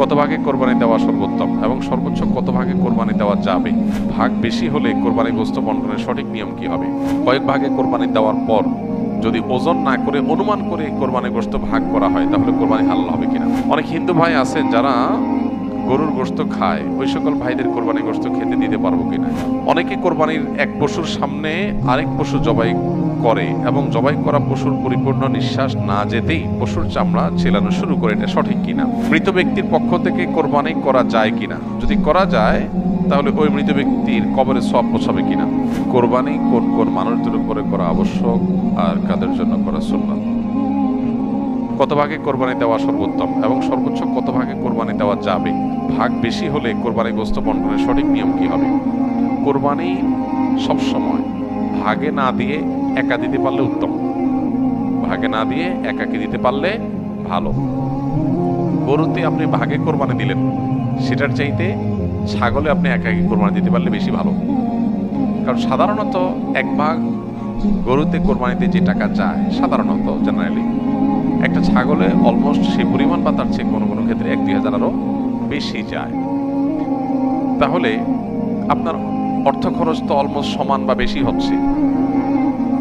কত ভাগে কোরবানি দেওয়া সর্বোত্তম এবং সর্বোচ্চ কত ভাগে কোরবানি দেওয়া যাবে? ভাগ বেশি হলে কোরবানি গোস্ত বন্টনের সঠিক নিয়ম কি হবে? কয়েক ভাগে কোরবানি দেওয়ার পর যদি ওজন না করে অনুমান করে কোরবানি গোস্ত ভাগ করা হয়, তাহলে কোরবানি হালাল হবে কিনা? অনেক হিন্দু ভাই আছেন যারা গরুর গোস্ত খায়, ওই সকল ভাইদের কোরবানি গোস্ত খেতে দিতে পারব কিনা? অনেকে কোরবানির এক পশুর সামনে আরেক পশু জবাই করে এবং জবাই করা পশুর পরিপূর্ণ নিঃশ্বাস না যেতেই পশুর চামড়া ছেলানো শুরু করে এটা সঠিক কিনা? মৃত ব্যক্তির পক্ষ থেকে কোরবানি করা যায় কিনা? যদি করা যায়, তাহলে ওই মৃত ব্যক্তির কবরে সব পোছাবে কিনা? কোরবানি কোন কোন মানুষদের উপরে করা আবশ্যক আর কাদের জন্য করা সুন্নাত? কত ভাগে কোরবানি দেওয়া সর্বোত্তম এবং সর্বোচ্চ কত ভাগে কোরবানি দেওয়া যাবে? ভাগ বেশি হলে কোরবানি গোস্ত বন্টনের সঠিক নিয়ম কি হবে? কোরবানি সবসময় ভাগে না দিয়ে একা দিতে পারলে উত্তম। ভাগে না দিয়ে একাকে দিতে পারলে ভালো। গরুতে আপনি ভাগে কোরবানি দিলেন, সেটার চাইতে ছাগলে আপনি একাকে কোরবানি দিতে পারলে বেশি ভালো। কারণ সাধারণত এক ভাগ গরুতে কোরবানিতে যে টাকা যায়, সাধারণত জেনারেলি একটা ছাগলে অলমোস্ট সেই পরিমাণ বা তার চেয়ে কোনো কোনো ক্ষেত্রে এক দুই হাজার আরও বেশি যায়। তাহলে আপনার অর্থ খরচ তো অলমোস্ট সমান বা বেশি হচ্ছে।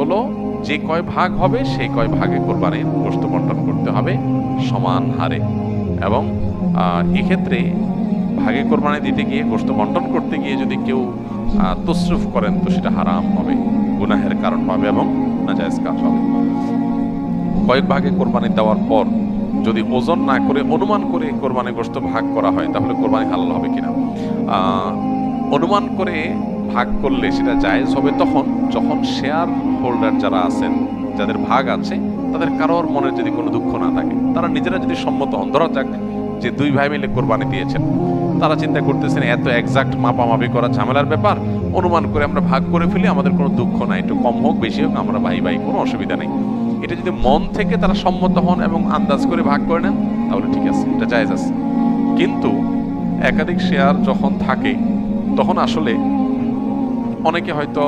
হলো, যে কয় ভাগ হবে, সেই কয় ভাগে কোরবানির গোস্ত বন্টন করতে হবে সমান হারে। এবং এক্ষেত্রে ভাগে কোরবানি দিতে গিয়ে গোস্ত বন্টন করতে গিয়ে যদি কেউ তসরুফ করেন, তো সেটা হারাম হবে, গুনাহের কারণ হবে এবং নাজায়েজ কাজ হবে। কয়েক ভাগে কোরবানি দেওয়ার পর যদি ওজন না করে, অনুমান করে কোরবানি গোস্ত ভাগ করা হয়, তাহলে কোরবানি হালাল হবে কিনা? অনুমান করে ভাগ করলে সেটা জায়েজ হবে তখন, যখন শেয়ার হোল্ডার যারা আছেন, যাদের ভাগ আছে, তাদের কারোর মনে যদি কোনো দুঃখ না থাকে, তারা নিজেরা যদি সম্মত হন, ধরা যাক যে দুই ভাই মিলে কোরবানি দিয়েছেন, তারা চিন্তা করতেছেন এত এক্সাক্ট মাপামাপি করা ঝামেলার ব্যাপার, অনুমান করে আমরা ভাগ করে ফেলি, আমাদের কোনো দুঃখ নাই, একটু কম হোক, বেশি হোক, আমরা ভাই ভাই, কোনো অসুবিধা নেই। এটা যদি মন থেকে তারা সম্মত হন এবং আন্দাজ করে ভাগ করে নেন, তাহলে ঠিক আছে, এটা জায়েজ আছে। কিন্তু একাধিক শেয়ার যখন থাকে, তখন আসলে অনেকে হয়তো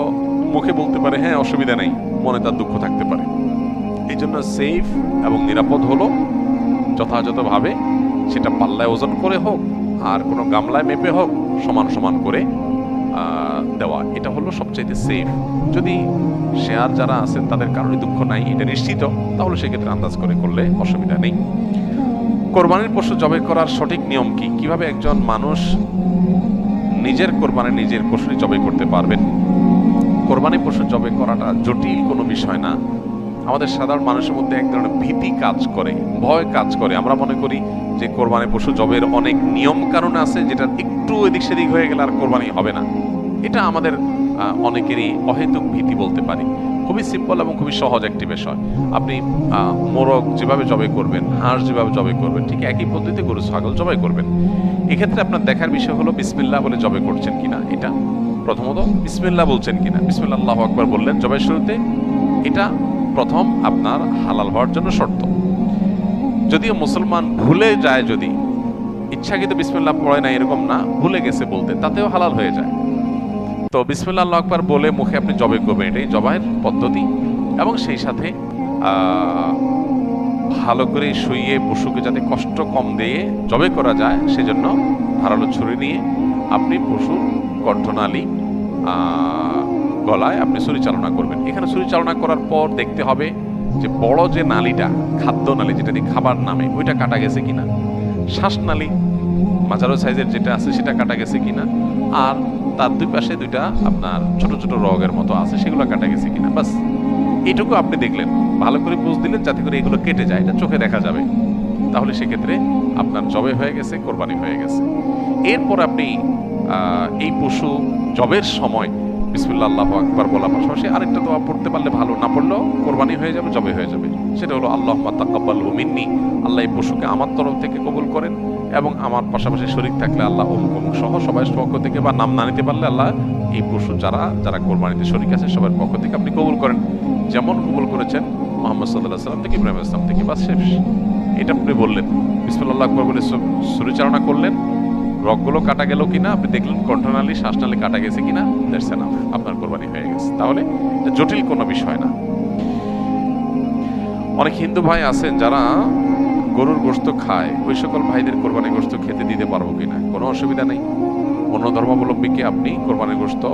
মুখে বলতে পারে হ্যাঁ অসুবিধা নেই, মনে তার দুঃখ থাকতে পারে। এই জন্য সেফ এবং নিরাপদ হলো যথাযথভাবে, সেটা পাল্লায় ওজন করে হোক আর কোনো গামলায় মেপে হোক, সমান সমান করে দেওয়া। এটা হলো সবচাইতে সেফ যদি শেয়ার যারা আছেন, তাদের কারণে দুঃখ নাই, এটা নিশ্চিত, তাহলে সেক্ষেত্রে আন্দাজ করে করলে অসুবিধা নেই। কোরবানির পশু জবাই করার সঠিক নিয়ম কি? কীভাবে একজন মানুষ নিজের কোরবানি নিজের পশু জবাই করতে পারবেন? কোরবানি পশু জবে করাটা জটিল কোনো বিষয় না। আমাদের সাধারণ মানুষের মধ্যে এক ধরনের ভীতি কাজ করে, ভয় কাজ করে। আমরা মনে করি যে কোরবানি পশু জবের অনেক নিয়ম কারণ আছে যেটা একটু এদিক সেদিক হয়ে গেলে আর কোরবানি হবে না। এটা আমাদের অনেকেরই অহেতুক ভীতি বলতে পারি। খুবই সিম্পল এবং খুবই সহজ একটি বিষয়। আপনি মোরগ যেভাবে জবাই করবেন, হাঁস যেভাবে জবাই করবেন, ঠিক একই পদ্ধতিতে গরু, ছাগল জবাই করবেন। এক্ষেত্রে আপনার দেখার বিষয় হলো বিসমিল্লা বলে জবাই করছেন কিনা এটা? প্রথমত বিসমিল্লা বলছেন কিনা? বিসমিল্লাহ আল্লাহ আকবার বললেন জবাই শুরুতে, এটা প্রথম আপনার হালাল হওয়ার জন্য শর্ত। যদিও মুসলমান ভুলে যায় যদি, ইচ্ছাকৃত বিসমিল্লাহ পড়ে না এরকম না, ভুলে গেছে বলতে, তাতেও হালাল হয়ে যায়। তো বিসমিল্লাহ আল্লাহ আকবার বলে মুখে আপনি জবে করবেন, এটাই জবাইয়ের পদ্ধতি। এবং সেই সাথে ভালো করে শুইয়ে পশুকে যাতে কষ্ট কম দিয়ে জবে করা যায়, সেজন্য ধারালো ছুরি নিয়ে আপনি পশুর কণ্ঠনালী গলায় আপনি ছুরি চালনা করবেন। এখানে ছুরি চালনা করার পর দেখতে হবে যে বড় যে নালীটা, খাদ্য নালী, যেটা দিয়ে খাবার নামে, ওইটা কাটা গেছে কিনা। শ্বাসনালী, মাঝারো সাইজের যেটা আছে, সেটা কাটা গেছে কিনা। আর তার দুই পাশে দুইটা আপনার ছোট ছোট রগের মতো আছে, সেগুলো কাটা গেছে কিনা। বাস, এইটুকু আপনি দেখলেন। ভালো করে বুঝ দিলেন যাতে করে এগুলো কেটে যায়, এটা চোখে দেখা যাবে। তাহলে সেক্ষেত্রে আপনার জবে হয়ে গেছে, কোরবানি হয়ে গেছে। এরপর আপনি এই পশু জবের সময় বিসমুল্লাহ, আল্লাহ আকবার বলার পাশাপাশি আরেকটা দোয়া পড়তে পারলে ভালো, না পড়লেও কোরবানি হয়ে যাবে, জবে হয়ে যাবে। সেটা হলো আল্লাহ তাকাব্বাল মিন্নি। আল্লাহ এই পশুকে আমার তরফ থেকে কবুল করেন। এবং আমার পাশাপাশি শরীর থাকলে আল্লাহ অমুক অমুক সহ সবাই পক্ষ থেকে, বা নাম না নিতে পারলে আল্লাহ এই পশু যারা যারা কোরবানিতে শরীর আছে, সবার পক্ষ থেকে আপনি কবুল করেন। যেমন কবুল করেছেন মোহাম্মদ সাল্লাহ সাল্লাম থেকে ইব্রাহিম ইসলাম থেকে বা শেষ। এটা আপনি বললেন। বিসমুল্লাহ আকবর বলে সুরিচালনা করলেন। রগগুলো কাটা গেল কিনা, আপনি দেখলেন কণ্ঠনালী শ্বাসনালী কাটা গেছে কিনা দ্যাটস এনাফ আপনার কোরবানি হয়ে গেছে। তাহলে জটিল কোনো বিষয় না। অনেক হিন্দু ভাই আছেন যারা গরুর গোস্ত খায়, ওই সকল ভাইদের কোরবানি গোস্ত খেতে দিতে পারব কিনা? কোনো অসুবিধা নেই। অন্য ধর্মাবলম্বীকে আপনি কোরবানি গোস্ত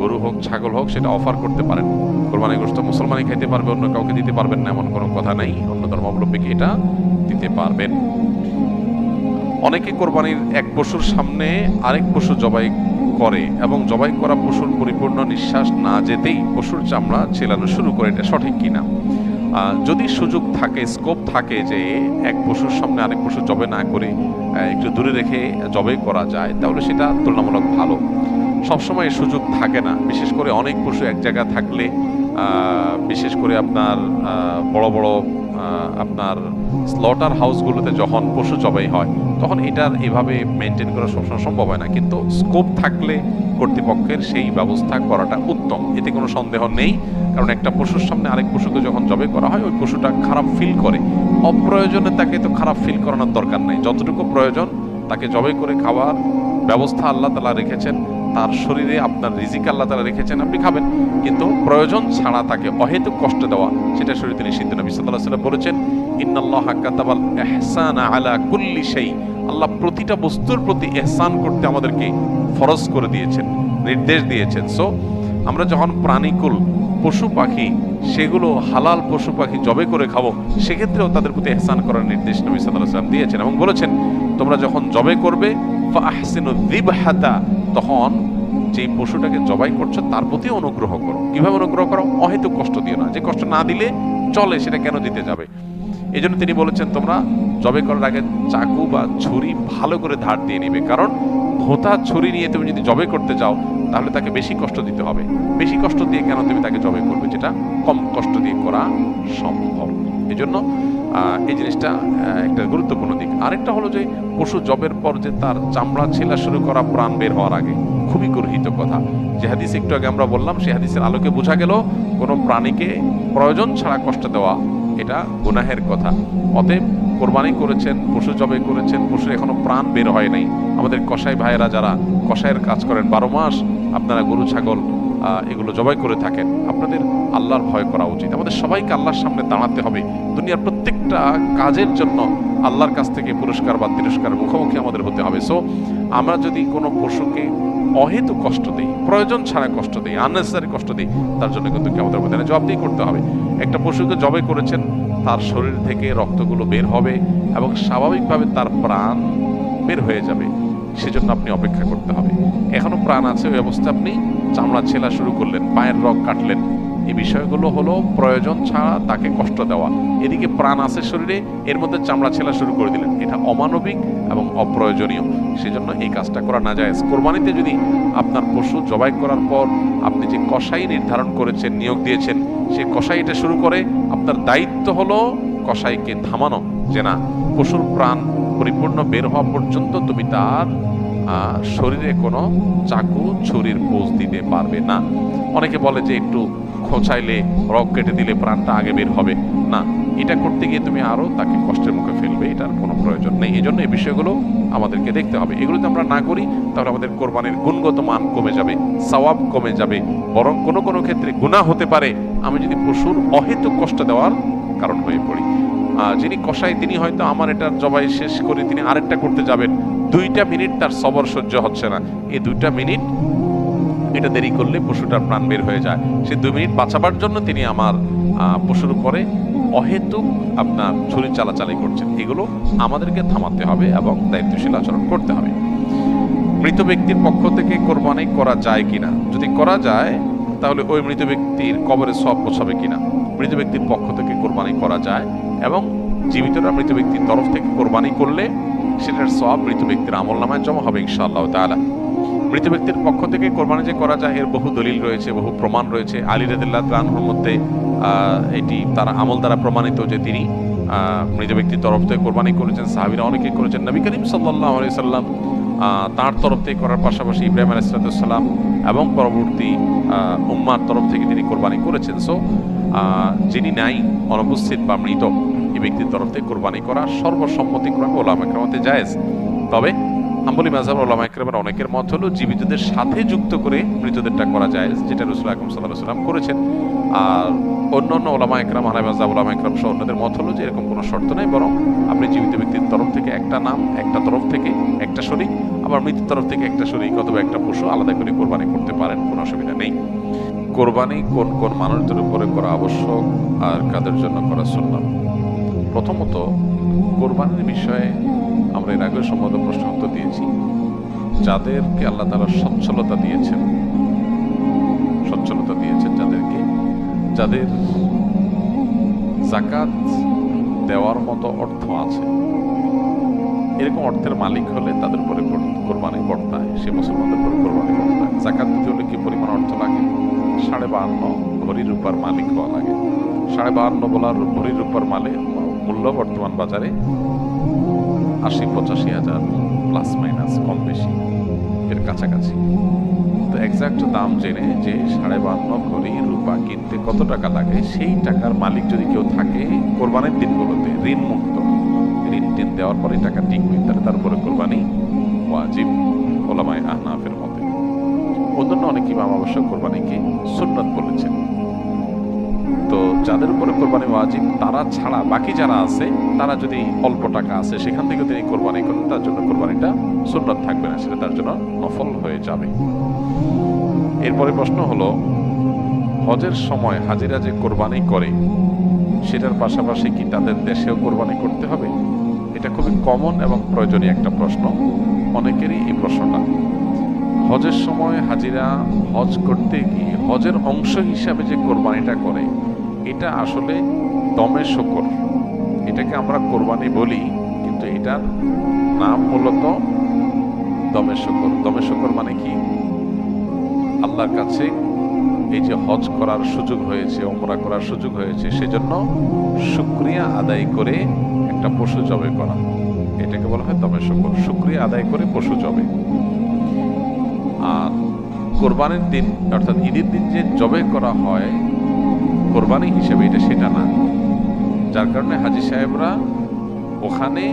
গরু হোক, ছাগল হোক, সেটা অফার করতে পারেন? কোরবানি গোস্ত মুসলমানই খাইতে পারবে, অন্য কাউকে দিতে পারবেন না, এমন কোনো কথা নেই। অন্য ধর্মাবলম্বীকে এটা দিতে পারবেন? অনেকে কোরবানির এক পশুর সামনে আরেক পশু জবাই করে এবং জবাই করা পশুর পরিপূর্ণ নিঃশ্বাস না যেতেই পশুর চামড়া ছেলানো শুরু করে, এটা সঠিক কিনা? যদি সুযোগ থাকে স্কোপ থাকে যে এক পশুর সামনে আরেক পশু জবে না করে একটু দূরে রেখে জবে করা যায়, তাহলে সেটা তুলনামূলক ভালো। সবসময় সুযোগ থাকে না। বিশেষ করে অনেক পশু এক জায়গায় থাকলে বিশেষ করে আপনার বড় বড় আপনার স্লটার হাউসগুলোতে যখন পশু জবাই হয়, তখন এটার এভাবে মেনটেন করা সবসময় সম্ভব হয় না। কিন্তু স্কোপ থাকলে কর্তৃপক্ষের সেই ব্যবস্থা করাটা উত্তম। এতে কোনো সন্দেহ নেই। কারণ একটা পশুর সামনে আরেক পশুকে যখন জবে করা হয়, ওই পশুটা খারাপ ফিল করে। অপ্রয়োজনে তাকে তো খারাপ ফিল করানোর দরকার নাই। যতটুকু প্রয়োজন, তাকে জবে করে খাওয়ার ব্যবস্থা আল্লাহ তালা রেখেছেন। তার শরীরে আপনার রিজিক আল্লাহ তালা রেখেছেন, আপনি খাবেন। কিন্তু প্রয়োজন ছাড়া তাকে অহেতুক কষ্ট দেওয়া, সেটা শরীরে নিষিদ্ধ। নবী সাল্লাহ সাল্লাম বলেছেন, ইন্নাল্লাহ কাতাবাল এহসান আলা কুল্লি সেই আল্লাহ প্রতিটা বস্তুর প্রতি এহসান করতে আমাদেরকে ফরজ করে দিয়েছেন, নির্দেশ দিয়েছেন। সো আমরা যখন প্রাণীকুল পশু পাখি, সেগুলো হালাল পশু পাখি জবে করে খাব, সেক্ষেত্রেও তাদের প্রতি এহসান করার নির্দেশ নবী সাল্লাম দিয়েছেন এবং বলেছেন, তোমরা যখন জবে করবে তখন যে পশুটাকে জবাই করছ, তার প্রতি অনুগ্রহ করো। কীভাবে অনুগ্রহ করো? অহেতুক কষ্ট দিও না। যে কষ্ট না দিলে চলে, সেটা কেন দিতে যাবে? এই তিনি বলেছেন, তোমরা জবে করার আগে চাকু বা ছুরি ভালো করে ধার দিয়ে নিবে। কারণ ভোতা ছুরি নিয়ে তুমি যদি জবে করতে যাও তাহলে তাকে বেশি কষ্ট দিতে হবে। বেশি কষ্ট দিয়ে কেন তুমি তাকে জবে করবে? যেটা কম কষ্ট দিয়ে করা সম্ভব। এই জন্য এই জিনিসটা একটা গুরুত্বপূর্ণ দিক। আরেকটা হলো যে, পশু জবের পর যে তার চামড়া ছেলা শুরু করা প্রাণ বের হওয়ার আগে, খুবই গর্হিত কথা। যে হাদিস একটু আগে আমরা বললাম, সে হাদিসের আলোকে বোঝা গেল, কোনো প্রাণীকে প্রয়োজন ছাড়া কষ্ট দেওয়া, এটা গুনাহের কথা। অতএব কোরবানি করেছেন, পশু জবে করেছেন, পশুর এখনও প্রাণ বের হয় নাই। আমাদের কসাই ভাইয়েরা যারা কসাইয়ের কাজ করেন, বারো মাস আপনারা গরু, ছাগল এগুলো জবাই করে থাকেন। আপনাদের আল্লাহর ভয় করা উচিত। আমাদের সবাইকে আল্লাহর সামনে দাঁড়াতে হবে। দুনিয়ার প্রত্যেকটা কাজের জন্য আল্লাহর কাছ থেকে পুরস্কার বা তিরস্কার মুখোমুখি আমাদের হতে হবে। সো আমরা যদি কোনো পশুকে অহেতু কষ্ট দিই, প্রয়োজন ছাড়া কষ্ট দিই আননেসেসারি কষ্ট দিই, তার জন্য কিন্তু কি আমাদের মধ্যে জবাবদিহি করতে হবে। একটা পশুকে জবাই করেছেন তার শরীর থেকে রক্তগুলো বের হবে এবং স্বাভাবিকভাবে তার প্রাণ বের হয়ে যাবে। সেজন্য আপনি অপেক্ষা করতে হবে। এখনও প্রাণ আছে, ওই অবস্থা আপনি চামড়া ছেলা শুরু করলেন, পায়ের রগ কাটলেন। এই বিষয়গুলো হলো প্রয়োজন ছাড়া তাকে কষ্ট দেওয়া। এদিকে প্রাণ আছে শরীরে, এর মধ্যে চামড়া ছেলা শুরু করে দিলেন। এটা অমানবিক এবং অপ্রয়োজনীয়। সেজন্য এই কাজটা করা না যায় কোরবানিতে যদি আপনার পশু জবাই করার পর আপনি যে কষাই নির্ধারণ করেছেন, নিয়োগ দিয়েছেন সে কষাইটা শুরু করে, আপনার দায়িত্ব হলো কষাইকে থামানো। যে না, পশুর প্রাণ পরিপূর্ণ বের হওয়া পর্যন্ত তুমি তার শরীরে কোনো চাকু ছুরির পোজ দিতে পারবে না। অনেকে বলে যে একটু খোঁচাইলে রক কেটে দিলে প্রাণটা আগে বের হবে। না এটা করতে গিয়ে তুমি আরও তাকে কষ্টের মুখে ফেলবে, এটার কোনো প্রয়োজন নেই। এই জন্য এই বিষয়গুলো আমাদেরকে দেখতে হবে। এগুলো যদি আমরা না করি, তাহলে আমাদের কোরবানির গুণগত মান কমে যাবে, সওয়াব কমে যাবে। বরং কোনো কোনো ক্ষেত্রে গুনাহ হতে পারে। আমি যদি পশুর অহেতুক কষ্ট দেওয়ার কারণ হয়ে পড়ি যিনি কষাই তিনি হয়তো আমার এটা জবাই শেষ করে তিনি আরেকটা করতে যাবেন। দুইটা মিনিট তার সবর সহ্য হচ্ছে না। এই দুইটা মিনিট, এটা দেরি করলে পশুটার প্রাণ বের হয়ে যায়। সে দুই মিনিট বাঁচাবার জন্য তিনি আমার পশুর উপরে অহেতুক আপনার ছুরি চালাচালি করছেন, এগুলো আমাদেরকে থামাতে হবে এবং দায়িত্বশীল আচরণ করতে হবে। মৃত ব্যক্তির পক্ষ থেকে কোরবানি করা যায় কিনা? যদি করা যায়, তাহলে ওই মৃত ব্যক্তির কবরে সব পৌঁছাবে কিনা? মৃত ব্যক্তির পক্ষ থেকে কোরবানি করা যায় এবং জীবিতরা মৃত ব্যক্তির তরফ থেকে কোরবানি করলে সেটার সব মৃত ব্যক্তির আমল নামায় জমা হবে ইনশাআল্লাহ তাআলা। মৃত ব্যক্তির পক্ষ থেকে কোরবানি যে করা যায়, এর বহু দলিল রয়েছে, বহু প্রমাণ রয়েছে। আলী রাদিল্লাহ তাআলার মধ্যে এটি তার আমল দ্বারা প্রমাণিত যে তিনি মৃত ব্যক্তির তরফ থেকে কোরবানি করেছেন, সাহাবীরা অনেকে করেছেন। নবী করিম আলাইহি সাল্লাম তার তরফ থেকে করার পাশাপাশি ইব্রাহিম আলাইসালাম এবং পরবর্তী উম্মার তরফ থেকে তিনি কোরবানি করেছেন। সো যিনি নাই, অনুপস্থিত বা মৃত, এই ব্যক্তির তরফ থেকে কোরবানি করা সর্বসম্মতিক্রমে ওলামা একরামতে জায়েজ। তবে আম্বলি মাজাব ওলামা একরামের অনেকের মত হলো, জীবিতদের সাথে যুক্ত করে মৃতদেরটা করা যায়। যেটা রসুল আকরম সাল্লাহ সাল্লাম করেছেন। আর অন্য অন্য ওলামা একরাম আলাই মাজাব ওলামা একরাম সহ অন্যদের মত হলো যে, এরকম কোনো শর্ত নেই, বরং আপনি জীবিত ব্যক্তির তরফ থেকে একটা নাম, একটা তরফ থেকে একটা শরীর, আবার মৃত্যুর তরফ থেকে একটা শরীর অথবা একটা পশু আলাদা করে কোরবানি করতে পারেন, কোনো অসুবিধা নেই। কোরবানি কোন কোন মানুষদের উপরে করা আবশ্যক আর কাদের জন্য করা সুন্নাত? প্রথমত, কোরবানির বিষয়ে আমরা এর আগে সম্মত প্রশ্ন উত্তর দিয়েছি। যাদেরকে আল্লাহ তারা সচ্ছলতা দিয়েছেন সচ্ছলতা দিয়েছেন যাদেরকে, যাদের জাকাত দেওয়ার মতো অর্থ আছে, এরকম অর্থের মালিক হলে তাদের উপরে কোরবানি বর্তায় সে মুসলমানদের উপরে কোরবানি বর্তায় জাকাত দিতে হলে কি পরিমাণ অর্থ লাগে? সাড়ে বাহান্ন ভরি রূপার মালিক হওয়া লাগে। সাড়ে বাহান্ন বলার ভরি রূপার মালে মূল্য বর্তমান বাজারে আশি, পঁচাশি হাজার প্লাস মাইনাস কম বেশি এর কাছাকাছি। তো এক্সাক্ট দাম জেনে যে সাড়ে বান্ন ভরি রূপা কিনতে কত টাকা লাগে, সেই টাকার মালিক যদি কেউ থাকে, কোরবানির দিনগুলোতে ঋণ মুক্ত। ঋণ টিন দেওয়ার পরে টাকা টিকবে তাহলে তারপরে কোরবানি ওয়াজিব, ওলামায় আহনাফের মতে। অন্যান্য অনেক ইমাম অবশ্য কোরবানিকে সুন্নত বলেছেন। তো যাদের উপরে কোরবানি ওয়াজিব তারা ছাড়া বাকি যারা আছে, তারা যদি অল্প টাকা আছে, সেখান থেকে তিনি কোরবানি করেন, তার জন্য কোরবানিটা সুন্নত থাকবে না, সেটা তার জন্য নফল হয়ে যাবে। এরপরে প্রশ্ন হলো, হজের সময় হাজিরা যে কোরবানি করে, সেটার পাশাপাশি কি তাদের দেশেও কোরবানি করতে হবে? এটা খুবই কমন এবং প্রয়োজনীয় একটা প্রশ্ন, অনেকেরই এই প্রশ্নটা। হজের সময় হাজিরা হজ করতে গিয়ে হজের অংশ হিসাবে যে কোরবানিটা করে এটা আসলে দমে শকর। এটাকে আমরা কোরবানি বলি, কিন্তু এটার নাম মূলত দমে শকর। দমে শকর মানে কি? আল্লাহর কাছে এই যে হজ করার সুযোগ হয়েছে ওমরা করার সুযোগ হয়েছে, সেজন্য শুক্রিয়া আদায় করে একটা পশু জবে করা। এটাকে বলা হয় দমে শকর। শুক্রিয়া আদায় করে পশু জবে। আর কোরবানির দিন, অর্থাৎ ঈদের দিন যে জবে করা হয় কোরবানি হিসেবে এটা সেটা না। যার কারণে হাজি সাহেবরা ওখানে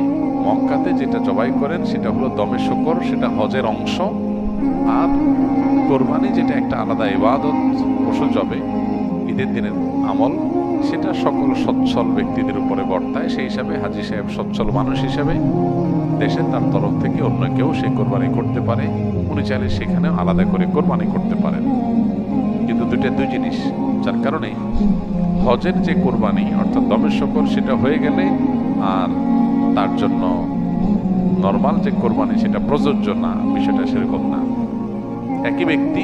মক্কাতে যেটা জবাই করেন, সেটা হলো দমে শকর, সেটা হজের অংশ। আর কোরবানি যেটা একটা আলাদা ইবাদত পশু জবে ঈদের দিনের আমল, সেটা সকল সচ্ছল ব্যক্তিদের উপরে বর্তায়। সেই হিসাবে হাজি সাহেব সচ্ছল মানুষ হিসাবে দেশে তার তরফ থেকে অন্য কেউ সে কোরবানি করতে পারে। উনি চাইলে সেখানেও আলাদা করে কোরবানি করতে পারেন। কিন্তু দুইটা দুই জিনিস। যার কারণে হজের যে কোরবানি, অর্থাৎ দমের শকর, সেটা হয়ে গেলে আর তার জন্য নর্মাল যে কোরবানি, সেটা প্রযোজ্য না, বিষয়টা সেরকম না। একই ব্যক্তি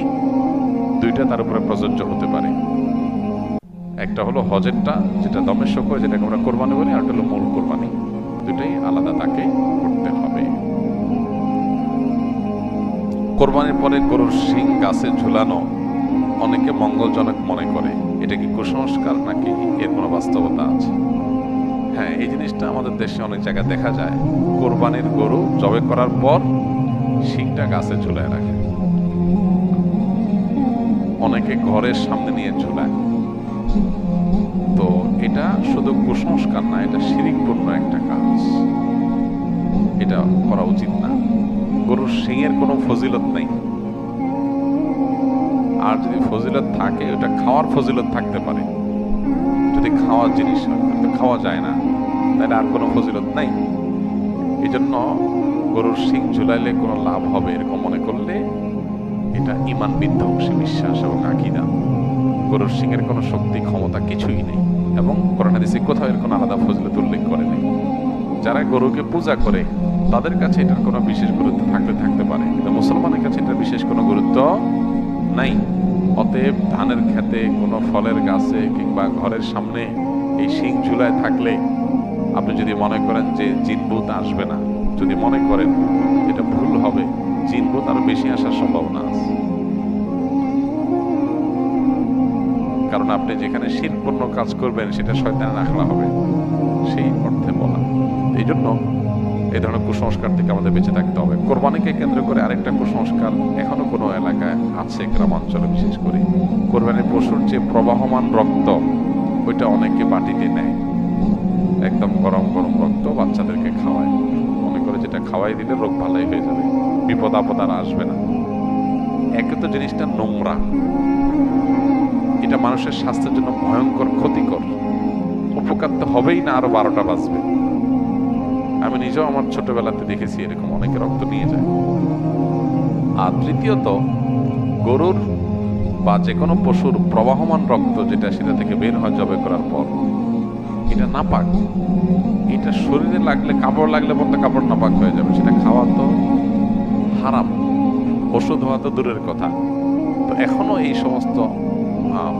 দুইটা তার উপরে প্রযোজ্য হতে পারে। একটা হলো হজেরটা, যেটা দমের শকর, যেটাকে আমরা কোরবানি বলি, আর হলো মূল কোরবানি। দুটাই আলাদা তাকে করতে হবে। কোরবানির পরে গরুর শিং, গাছে ঝুলানো অনেকে মঙ্গলজনক মনে করে। এটা কি কুসংস্কার নাকি এর কোনো বাস্তবতা আছে? হ্যাঁ এই জিনিসটা আমাদের দেশে অনেক জায়গায় দেখা যায়। কোরবানির গরু জবে করার পর শিংটা গাছে ঝুলায় রাখে। অনেকে ঘরের সামনে নিয়ে ঝুলায়। তো এটা শুধু কুসংস্কার না, এটা শিরিকপূর্ণ একটা কাজ। এটা করা উচিত না। গরুর শিংয়ের কোনো ফজিলত নেই। আর যদি ফজিলত থাকে, ওটা খাওয়ার ফজিলত থাকতে পারে। যদি খাওয়ার জিনিস খাওয়া যায় না। তাহলে আর কোনো ফজিলত নাই। এই জন্য গরুর শিং ঝুলাইলে কোনো লাভ হবে এরকম মনে করলে এটা ইমান বিধ্বংসী বিশ্বাস এবং আকিদা। গরুর সিংয়ের কোনো শক্তি, ক্ষমতা কিছুই নেই এবং করোনা দিছে কোথাও এর কোনো আলাদা ফজিলত উল্লেখ করে নেই। যারা গরুকে পূজা করে, তাদের কাছে এটার কোনো বিশেষ গুরুত্ব থাকলে থাকতে পারে। কিন্তু মুসলমানের কাছে এটার বিশেষ কোনো গুরুত্ব নাই। অতএব ধানের খেতে কোনো ফলের গাছে কিংবা ঘরের সামনে এই শিং ঝুলায় থাকলে আপনি যদি মনে করেন যে জিনভূত আসবে না, যদি মনে করেন এটা ভুল হবে জিনভূত আরও বেশি আসার সম্ভাবনা আছে। কারণ আপনি যেখানে শিল্পূর্ণ কাজ করবেন সেটা শয়তানের আখড়া হবে, সেই অর্থে বলা। এই জন্য এই ধরনের কুসংস্কার থেকে আমাদের বেঁচে থাকতে হবে। কোরবানিকে কেন্দ্র করে আরেকটা কুসংস্কার এখনও কোনো এলাকায় আছে, গ্রামাঞ্চলে বিশেষ করে। কোরবানির পশুর যে প্রবাহমান রক্ত, ওইটা অনেকে বাটিতে নেয়। একদম গরম গরম রক্ত বাচ্চাদেরকে খাওয়ায়। মনে করে যেটা খাওয়াই দিলে রোগ ভালোই হয়ে যাবে। বিপদ আপদ আর আসবে না। একে তো জিনিসটা নোংরা। এটা মানুষের স্বাস্থ্যের জন্য ভয়ঙ্কর, ক্ষতিকর। উপকার তো হবেই না আরও বারোটা বাজবে। আমি নিজেও আমার ছোটবেলাতে দেখেছি এরকম অনেকে রক্ত নিয়ে যায়। আর তৃতীয়ত, গরুর বা যে কোনো পশুর প্রবাহমান রক্ত যেটা সেটা থেকে বের হয় জবে করার পর এটা নাপাক। এটা শরীরে লাগলে, কাপড় লাগলে পর্যন্ত কাপড় নাপাক হয়ে যাবে। সেটা খাওয়া তো হারাম। ওষুধ হওয়া তো দূরের কথা। তো এখনও এই সমস্ত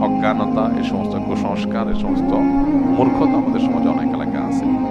অজ্ঞানতা, এই সমস্ত কুসংস্কার, এই সমস্ত মূর্খতা আমাদের সমাজে অনেক এলাকা আছে।